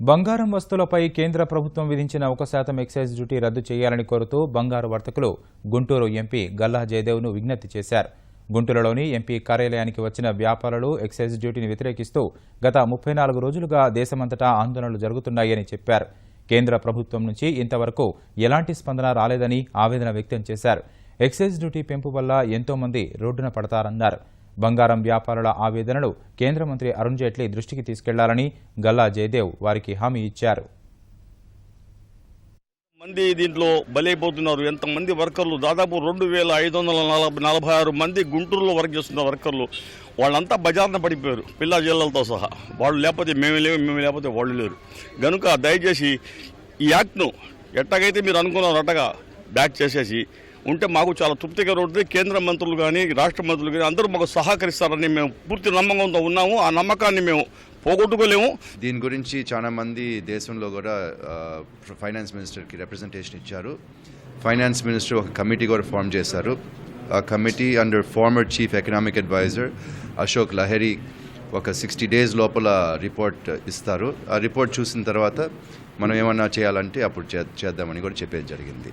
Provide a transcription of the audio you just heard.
బంగారం వస్తువులపై కేంద్ర ప్రభుత్వం విధించిన ఒక శాతం ఎక్సైజ్ డ్యూటీ రద్దు చేయాలని కోరుతూ బంగారు వర్తకులు గుంటూరు ఎంపీ గల్లా జయదేవ్ను విజ్ఞప్తి చేశారు. గుంటూరులోని ఎంపీ కార్యాలయానికి వచ్చిన వ్యాపారులు ఎక్సైజ్ డ్యూటీని వ్యతిరేకిస్తూ గత ముప్పై నాలుగు రోజులుగా దేశమంతటా ఆందోళనలు జరుగుతున్నాయని చెప్పారు. కేంద్ర ప్రభుత్వం నుంచి ఇంతవరకు ఎలాంటి స్పందన రాలేదని ఆవేదన వ్యక్తం చేశారు. ఎక్సైజ్ డ్యూటీ పెంపు వల్ల ఎంతోమంది రోడ్డున పడతారన్నారు. బంగారం వ్యాపారుల ఆవేదనలు కేంద్ర మంత్రి అరుణ్ జైట్లీ దృష్టికి తీసుకెళ్ళాలని గల్లా జయదేవ్ వారికి హామీ ఇచ్చారు. మంది దీంట్లో బలైపోతున్నారు. ఎంతమంది వర్కర్లు? దాదాపు రెండు వేల ఐదు వందల నలభై నలభై ఆరు మంది గుంటూరులో వర్క్ చేస్తున్న వర్కర్లు. వాళ్ళంతా బజార్న పడిపోయారు. పిల్ల జిల్లలతో సహా. వాళ్ళు లేకపోతే మేమే లేవు మేము లేకపోతే వాళ్ళు లేరు. కనుక దయచేసి ఈ యాక్ట్ను ఎట్టగైతే మీరు అనుకున్నారు అట్టగా బ్యాక్ చేసేసి ఉంటే మాకు చాలా తృప్తిగా ఉంటుంది. కేంద్ర మంత్రులు కానీ రాష్ట్ర మంత్రులు కానీ అందరూ మాకు సహకరిస్తారని మేము పూర్తి నమ్మకంతో ఉన్నాము. ఆ నమ్మకాన్ని మేము పోగొట్టుకోలేము. దీని గురించి చాలా మంది దేశంలో కూడా ఫైనాన్స్ మినిస్టర్కి రిప్రజెంటేషన్ ఇచ్చారు. ఫైనాన్స్ మినిస్టర్ ఒక కమిటీ కూడా ఫామ్ చేశారు. ఆ committee under former chief economic adviser Ashok Lahiri ఒక సిక్స్టీ డేస్ లోపల రిపోర్ట్ ఇస్తారు. ఆ రిపోర్ట్ చూసిన తర్వాత మనం ఏమన్నా చేయాలంటే అప్పుడు చేద్దామని కూడా చెప్పేది జరిగింది.